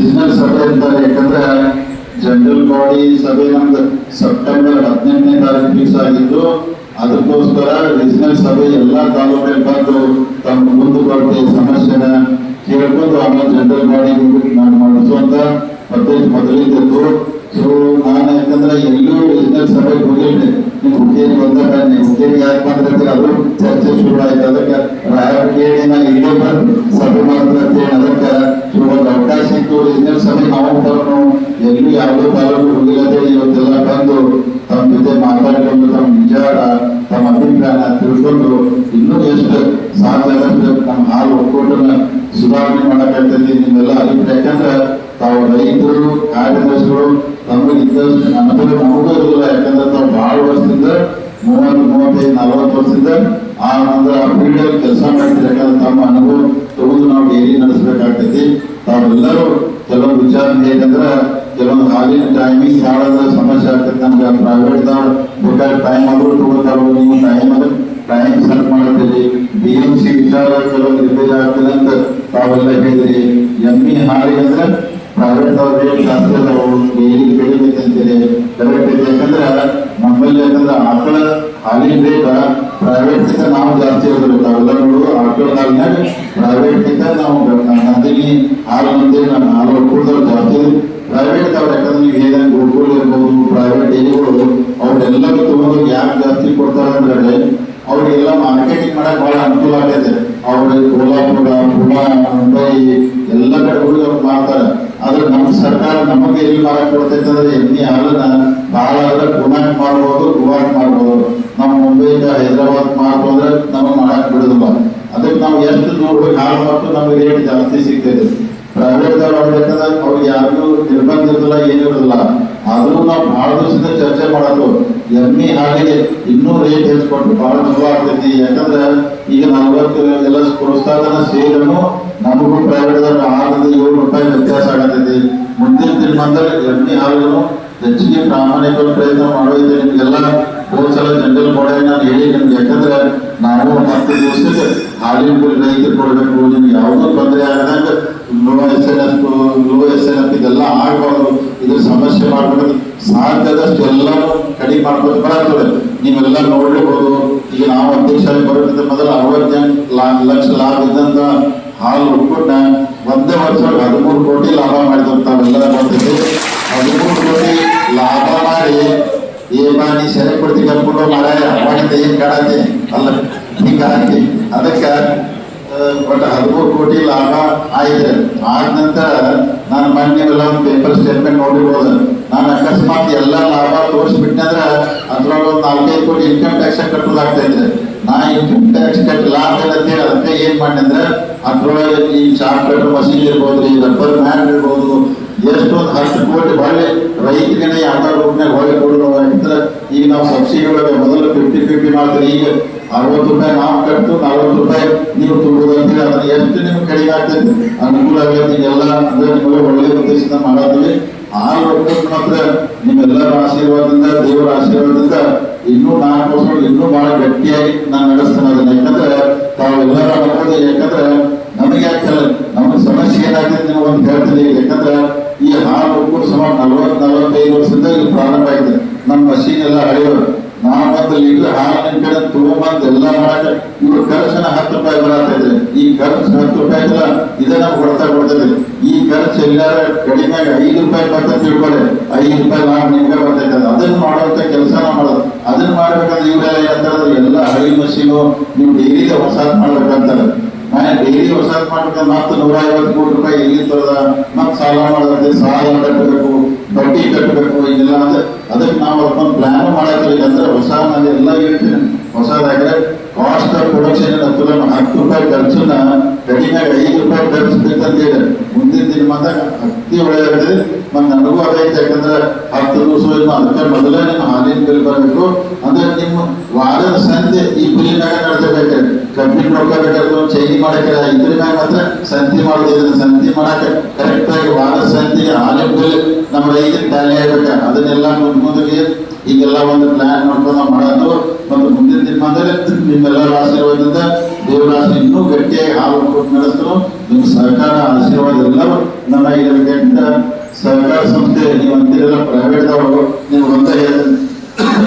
Regional ಸಭೆ ಅಂತಾರೆ ಯಾಕಂದ್ರೆ ಜನರಲ್ ಬಾಡಿ ಸಭೆ ನಮ್ದು ಸೆಪ್ಟೆಂಬರ್ ಹದಿನೆಂಟನೇ ತಾರೀಕು ಫಿಕ್ಸ್ ಆಗಿದ್ದು, ಅದಕ್ಕೋಸ್ಕರ ರೀಜನಲ್ ಸಭೆ ಎಲ್ಲಾ ತಾಲೂಕಲ್ಲಿ ಬಂದು ತಮ್ಮ ಮುಂದುವರೆದ ಸಮಸ್ಯೆನ ಕೇಳ್ಕೊಂಡು ಆಮೇಲೆ ಜನರಲ್ ಬಾಡಿ ನಾನು ಮಾಡಿಸುವಂತ ಪದ್ಧತಿ ಮೊದಲಿದ್ದು ಸೊ ನಾನು ಯಾಕಂದ್ರೆ ಎಲ್ಲೂ ರೀಜನಲ್ ಸಭೆಗೆ ಹೋಗಿಲ್ಲ. ನೀವು ಹುಕ್ಕೇರಿ ಬಂದಾಗ ನೀವು ಹುಕ್ಕೇರಿ ಯಾಕೆ ಬಂದ್ರೆ ಅದು ಚರ್ಚೆ ಶುರು ಆಯ್ತು. ಅದಕ್ಕೆ ರಾಯರ್ ಕೇಳಿ ನಾನು ಇಲ್ಲೇ ಬಂದು ಸಭೆ ಮಾಡ್ತಾರೆ ಯಾವುದೋ ತಾಲೂಕು ಹೋಗಿಲ್ಲದೆ ಇವತ್ತೆಲ್ಲ ಬಂದು ತಮ್ಮ ಜೊತೆ ಮಾತಾಡಿಕೊಂಡು ತಮ್ಮ ವಿಚಾರ, ತಮ್ಮ ಅಭಿಪ್ರಾಯ ತಿಳ್ಕೊಂಡು ಇನ್ನೂ ಎಷ್ಟು ಸಾಧ್ಯ ಆದಷ್ಟು ನಮ್ಮ ಹಾಲು ಒಕ್ಕೂಟನ ಸುಧಾರಣೆ ಮಾಡಕ್ಕಾಗ್ತದೆ ನಿಮ್ಮೆಲ್ಲ ಅಭಿಪ್ರಾಯ. ಯಾಕಂದ್ರೆ ತಾವು ರೈತರು, ಕಾರ್ಯದರ್ಶಿಗಳು ತಮಗೆ ಇದ್ದಷ್ಟು ಅನುಭವ ನಮಗೂ ಇರಲಿಲ್ಲ ಯಾಕಂದ್ರೆ ತಾವು ಭಾಳ ವರ್ಷದಿಂದ, ಮೂವತ್ತು, ಮೂವತ್ತೈದು, ನಲವತ್ತು ವರ್ಷದಿಂದ ಆ ನಂತರ ಆ ಫೀಲ್ಡಲ್ಲಿ ಕೆಲಸ ಮಾಡ್ತೀರಿ. ಯಾಕಂದ್ರೆ ತಮ್ಮ ಅನುಭವ ತಗೊಂಡು ನಾವು ಡೈಲಿ ನಡೆಸಬೇಕಾಗ್ತೈತಿ. ತಾವೆಲ್ಲರೂ ಕೆಲವೊಂದು ವಿಚಾರ ಹೇಗಂದ್ರೆ ಕೆಲವೊಂದು ಹಾಲಿನ ಟೈಮಿಂಗ್ ಯಾವ್ದಾದ್ರು ಸಮಸ್ಯೆ ಆಗ್ತದೆ ನಮ್ಗೆ ಪ್ರೈವೇಟ್ ಬೇಕಾದ್ರೆ ಟೈಮ್ ಆದ್ರೂ ತಗೋತಾರೋ ನೀವು ಟೈಮ್ ಟೈಮ್ ಸೆಟ್ ಮಾಡ್ತೀರಿ. ಬಿ ಎಂ ಸಿ ವಿಚಾರ ಕೆಲವೊಂದು ರಿಪೇರಿ ಆಗ್ತದೆ ಅಂತ ತಾವೆಲ್ಲ ಹೇಳಿದ್ರಿ. ಎಮ್ಮಿ ಹಾರಿ ಅಂದ್ರೆ ಪ್ರೈವೇಟ್ ಅವ್ರಿಗೆ ಜಾಸ್ತಿ ಅದಾವು ಡೈಲಿ ಬೆಳಿಬೇಕು ಅಂತೀರಿ ಕರೆಕ್ಟ್ ಯಾಕಂದ್ರೆ ನಮ್ಮಲ್ಲಿ ಯಾಕಂದ್ರೆ ಆಕಳ ಹಾಲಿನ ರೇಟ್ ಪ್ರೈವೇಟ್ ನಾವು ಜಾಸ್ತಿ ಇರೋದು ತಾವೆಲ್ಲ ನೋಡು, ಆಕಳ ಪ್ರೈವೇಟ್ ನಾವು ನಂದಿನಿ ಹಾಲು ಮಂದಿ ನಾನು ಹಾಲು ಕೂಡ ಜಾಸ್ತಿ ಪ್ರೈವೇಟ್ ಅವ್ರು ಯಾಕಂದ್ರೆ ನೀವು ಹೇಗೆ ಗೋಕುಲ್ ಇರ್ಬೋದು ಪ್ರೈವೇಟ್ ಏನಿಗಳು ಅವ್ರೆಲ್ಲರೂ ತಗೊಂಡು ಯಾಕೆ ಜಾಸ್ತಿ ಕೊಡ್ತಾರೆ ಅಂದ್ರೆ ಅವ್ರಿಗೆಲ್ಲ ಮಾರ್ಕೆಟಿಂಗ್ ಮಾಡಕ್ ಬಹಳ ಅನುಕೂಲ ಆಗೈತೆ ಅವ್ರಿಗೆ ಕೋಲ್ಹಾಪುರ, ಪುಣೆ, ಮುಂಬೈ ಎಲ್ಲ ಕಡೆ ಹೋಗಿ ಅವ್ರು ಮಾಡ್ತಾರೆ ಆದ್ರೆ ನಮ್ಮ ಸರ್ಕಾರ ನಮಗೆ ಎಲ್ಲಿ ಮಾರಕ್ ಕೊಡ್ತೈತೆ ಅಂದ್ರೆ ಎಣ್ಣೆ ಹಾಲನ್ನ ಬಹಳ ಅಂದ್ರೆ ಪುಣಾಕ್ ಮಾಡ್ಬೋದು ಗೋವಾಕ್ ಮಾಡ್ಬೋದು ನಮ್ಮ ಮುಂಬೈಯಿಂದ ಹೈದರಾಬಾದ್ ಮಾಡ್ಬೋದ್ರೆ ನಮಗೆ ಮಾಡಕ್ ಬಿಡುದಿಲ್ಲ. ಅದಕ್ಕೆ ನಾವು ಎಷ್ಟು ದೂರ ಹೋಗಿ ಹಾಲು ಮಾಡ್ತು ನಮಗೆ ರೇಟ್ ಜಾಸ್ತಿ ಸಿಗ್ತೈತೆ. ಯಾಕಂದ್ರೆ ಅವ್ರಿಗೆ ಯಾರಿಗೂ ನಿರ್ಬಂಧ ಇರೋದಿಲ್ಲ ಏನಿರೋದಿಲ್ಲ ಆದ್ರೂ ನಾವು ಬಹಳ ದಿವಸದಿಂದ ಚರ್ಚೆ ಮಾಡೋದು. ಎಮ್ಮಿ ಹಾಲಿಗೆ ಇನ್ನೂ ರೇಟ್ ಹೆಚ್ಚಿಕೊಂಡು ಬಹಳ ಚಲೋ ಆಗ್ತೈತಿ. ಯಾಕಂದ್ರೆ ಈಗ ನಲ್ವತ್ತು ಎಲ್ಲ ಪ್ರೋತ್ಸಾಹನ ಸೇರನು ನಮಗೂ ಪ್ರೈವೇಟ್ ಆರರಿಂದ ಏಳು ರೂಪಾಯಿ ವ್ಯತ್ಯಾಸ ಆಗತೈತಿ. ಮುಂದಿನ ದಿನಮಾನದಲ್ಲಿ ಎಮ್ಮಿ ಹಾಲನ್ನು ಹೆಚ್ಚಿಗೆ ಪ್ರಾಮಾಣಿಕ ಪ್ರಯತ್ನ ಮಾಡೋದಿದೆ ನಿಮ್ಗೆಲ್ಲ ಹೋಲ್ಸಲ ಜನರಲ್ ಬಾಡಿ ನಾನು ಹೇಳಿ ನಿಮ್ಗೆ ಯಾಕಂದ್ರೆ ನಾವು ಹತ್ತು ದಿವಸಕ್ಕೆ ಹಾಲಿನ ರೈತರು ಕೊಡಬೇಕು. ನಿಮ್ಗೆ ಯಾವುದೋ ತೊಂದರೆ ಆಗದಂಗ low S N F low S F ಇದೆಲ್ಲ ಆಗಬಾರ್ದು ಇದ್ರ ಸಮಸ್ಯೆ ಮಾಡ್ಬೇಕು ಸಾಧ್ಯದಷ್ಟು ಎಲ್ಲರೂ ಕಡಿಮೆ ಮಾಡ್ಕೊಂಡು ಬರ್ತದೆ ನೀವೆಲ್ಲ ನೋಡ್ಲಿಬಹುದು ಈಗ ನಾವು ಅಧ್ಯಕ್ಷ ಬರೋದ್ರಿಂದ ಮೊದಲು ಅರವತ್ತೆಂಟು ಲಕ್ಷ ಲಾಭ ಇದ್ದಂತ ಹಾಲು ಒಕ್ಕೂಟ ಒಂದೇ ವರ್ಷ ಹದಿಮೂರು ಕೋಟಿ ಲಾಭ ಮಾಡಿದಂತ ತಾವೆಲ್ಲ ಬರ್ತೈತಿ ಹದಿಮೂರು ಕೋಟಿ ಲಾಭ ಮಾಡಿ ಏ ನೀ ಸೆರೆ ಕೊಡ್ತೀವಿ ಕರ್ಕೊಂಡು ಮಾರಾಯ ಮಾಡಿದ್ದೆ ಏನ್ ಕಾಣತ್ತೆ? ಅಲ್ಲ ಹಿಂಗಾಗಿ ಅದಕ್ಕೆ ಒಟ್ಟು ಹದಿಮೂರು ಕೋಟಿ ಲಾಭ ಆಗಿದೆ. ಆದ ನಂತರ ನಾನು ಮೊನ್ನೆ ಎಲ್ಲ ಒಂದು ಪೇಪರ್ ಸ್ಟೇಟ್ಮೆಂಟ್ ನೋಡಿರ್ಬೋದು. ನಾನು ಅಕಸ್ಮಾತ್ ಎಲ್ಲ ಲಾಭ ತೋರಿಸ್ಬಿಟ್ಟೆ ಅಂದ್ರೆ ಅದ್ರೊಳಗೆ ಒಂದು ನಾಲ್ಕೈದು ಕೋಟಿ ಇನ್ಕಮ್ ಟ್ಯಾಕ್ಸ್ ಕಟ್ಟೋದಾಗ್ತಾ ಇದ್ರೆ ನಾ ಇನ್ಕಮ್ ಟ್ಯಾಕ್ಸ್ ಕಟ್ಟಿ ಲಾಭ ಅಂತ ಅದಕ್ಕೆ ಏನ್ ಮಾಡಿ ಅಂದ್ರೆ ಅದ್ರೊಳಗೆ ಈ ಚಾರ್ಟ್ ಮಷೀನ್ ಇರ್ಬೋದು, ಈ ರಬ್ಬರ್ ಮ್ಯಾನ್ ಇರ್ಬೋದು, ಎಷ್ಟೊಂದು ಹತ್ತು ಕೋಟಿ ಬಾಳೆ ರೈತರಿಗೆ ಯಾವ್ದಾರು ರೂಪನಾಗ ಹೋಗಿ ಕೊಡೋದು ಈಗ ನಾವು ಸಬ್ಸಿಡಿ ಒಳಗೆ ಮೊದಲು ಫಿಫ್ಟಿ ಫಿಫ್ಟಿ ಮಾಡ್ತೀವಿ ಈಗ ಅರವತ್ತು ರೂಪಾಯಿ ನಾವು ಕಟ್ಟು ನಲವತ್ತು ರೂಪಾಯಿ ನೀವು ತುಂಬೋದು ಅಂತೀರಿ. ಅದನ್ನ ಎಷ್ಟು ನಿಮ್ಗೆ ಕಡಿಮೆ ಆಗ್ತೈತಿ ಅನುಕೂಲ ಆಗೈತಿ ಎಲ್ಲ ಅಂದ್ರೆ ನಿಮಗೆ ಒಳ್ಳೆ ಉದ್ದೇಶದಿಂದ ಮಾಡತ್ತೀವಿ ಆ ಒಕ್ಕೂಟ ಮಾತ್ರ ನಿಮ್ಮೆಲ್ಲರ ಆಶೀರ್ವಾದದಿಂದ, ದೇವರ ಆಶೀರ್ವಾದದಿಂದ ಇನ್ನೂ ನಾಲ್ಕು ವರ್ಷ ಇನ್ನೂ ಬಹಳ ಗಟ್ಟಿಯಾಗಿ ನಾನು ನಡೆಸ್ತೇನೆ ಅದನ್ನ ಯಾಕಂದ್ರೆ ತಾವೆಲ್ಲರ ಅನುಭವ ಯಾಕಂದ್ರೆ ನಮಗೆ ಯಾಕೆ ನಮ್ಮ ಸಮಸ್ಯೆ ಏನಾಗ್ತದೆ ನಿಮ್ಗೆ ಒಂದು ಹೇಳ್ತೀನಿ ಯಾಕಂದ್ರೆ ಈ ಹಾಲು ಒಕ್ಕೂಟ ಸುಮಾರು ನಲ್ವತ್ತು, ನಲವತ್ತೈದು ವರ್ಷದಿಂದ ಇಲ್ಲಿ ಪ್ರಾರಂಭ ಆಗಿದೆ. ನಮ್ಮ ಮಷೀನ್ ಎಲ್ಲ ಹಳೆಯವರು ನಾವು ಒಂದು ಲೀಟರ್ ಹಾಲಿನ ಕಡೆ ತಗೊಂಬಂದು ಎಲ್ಲ ಮಾಡಕ ಇವ್ರು ಖರ್ಚನ ಹತ್ತು ರೂಪಾಯಿ ಬರತ್ತಾ ಇದ್ರೆ ಈ ಖರ್ಚು ಹತ್ತು ರೂಪಾಯಿ ಇಲ್ಲ ಇದೇ ನಮ್ಗೆ ಕೊಡ್ತಾ ಕೊಡ್ತದೆ. ಈ ಖರ್ಚು ಎಲ್ಲಾರ ಕಡಿಮೆ ಐದು ರೂಪಾಯಿ ಬರ್ತಾ ತಿಳ್ಕೊಳ್ಳಿ ಐದು ರೂಪಾಯಿ ಲಾಭ ನಿಮ್ಗೆ ಬರ್ತೈತೆ ಅದನ್ನ ಮಾಡುವಂತ ಕೆಲಸ ಮಾಡೋದು. ಅದನ್ನ ಮಾಡ್ಬೇಕಂದ್ರೆ ಇವರೆಲ್ಲ ಏನಂತಾರೆ ಎಲ್ಲ ಹಳಿ ಮಷೀನು ನೀವು ಡೈಲಿ ಹೊಸಾದ್ ಮಾಡ್ಬೇಕಂತಾರೆ. ನಾನು ಡೈಲಿ ಹೊಸಾದ್ ಮಾಡ್ಬೇಕಂದ್ರೆ ಮತ್ತೆ ನೂರ ಐವತ್ತು ಕೋಟಿ ರೂಪಾಯಿ ಎಲ್ಲಿ ತರದ? ಮತ್ತೆ ಸಾಲ ಮಾಡೋದಂತೆ, ಸಾಲ ಕಟ್ಟಬೇಕು ಬಡ್ಡಿ ಕಟ್ಟಬೇಕು, ಇದೆಲ್ಲ ಅಂದ್ರೆ ಅದಕ್ಕೆ ನಾವು ಅದಕ್ಕೊಂದು ಪ್ಲಾನ್ ಮಾಡತ್ತೀವಿ ಅಂದ್ರೆ ಹೊಸ ನಾನು ಎಲ್ಲ ಹೇಳ್ತೀನಿ ಹೊಸದಾಗ್ರೆ ಕಾಸ್ಟ್ ಆಫ್ ಪ್ರೊಡಕ್ಷನ್ ಹತ್ತು ಹತ್ತು ರೂಪಾಯಿ ಖರ್ಚನ್ನ ಕಡಿಮೆ ಐದು ರೂಪಾಯಿ ಖರ್ಚು ಬೇಕಂತ ಹೇಳಿ ಮುಂದಿನ ದಿನ ಮಾತ್ರ ಅತಿ ಒಳ್ಳೆಯದಾಗಿದೆ ಮತ್ತೆ ನನಗೂ ಅದೈತೆ ಯಾಕಂದ್ರೆ ಹತ್ತು ದಿವಸ ಅದಕ್ಕೆ ಮೊದಲೇ ನಿಮ್ಮ ಹಾಲಿನ ಬಿಲ್ ಬರಬೇಕು. ಅಂದ್ರೆ ನಿಮ್ಮ ವಾರದ ಸಂತೆ ಈ ಬಿಲ್ಲಿನಾಗ ನಡೆಸಬೇಕು ಕಬ್ಬಿನ ಚೇಂಜ್ ಮಾಡಕ್ಕೆ ಇದ್ರ ಮ್ಯಾಗ ಮಾತ್ರ ಸಂತಿ ಮಾಡಿದ್ರೆ ಸಂತಿ ಮಾಡಕ್ಕೆ ಕರೆಕ್ಟ್ ಆಗಿ ವಾರ ಸಂತಿಗೆ ಹಾಲಿನ ನಮ್ಮ ರೈತರು ಟ್ಯಾಲಿ ಆಗ್ಬೇಕು ಅದನ್ನೆಲ್ಲ ಮುಂದೆ ಈಗೆಲ್ಲ ಒಂದು ಪ್ಲಾನ್ ಮಾಡ್ಕೊಂಡು ನಾವು ಮಾಡೋದು. ಮತ್ತು ಮುಂದಿನ ದಿನಮಾನದಲ್ಲಿ ನಿಮ್ಮೆಲ್ಲರ ಆಶೀರ್ವಾದದಿಂದ ದೇವರ ಇನ್ನೂ ಗಟ್ಟಿಯಾಗಿ ಹಾಲು ಕೊಟ್ಟು ನಡೆಸಲು ನಿಮ್ಮ ಸಹಕಾರ ಆಶೀರ್ವಾದ ಎಲ್ಲರೂ ನಮ್ಮ ಕೆಟ್ಟ ಸಹಕಾರ ಸಂಸ್ಥೆ, ನೀವು ಅಂತ ಪ್ರೈವೇಟ್ದವರು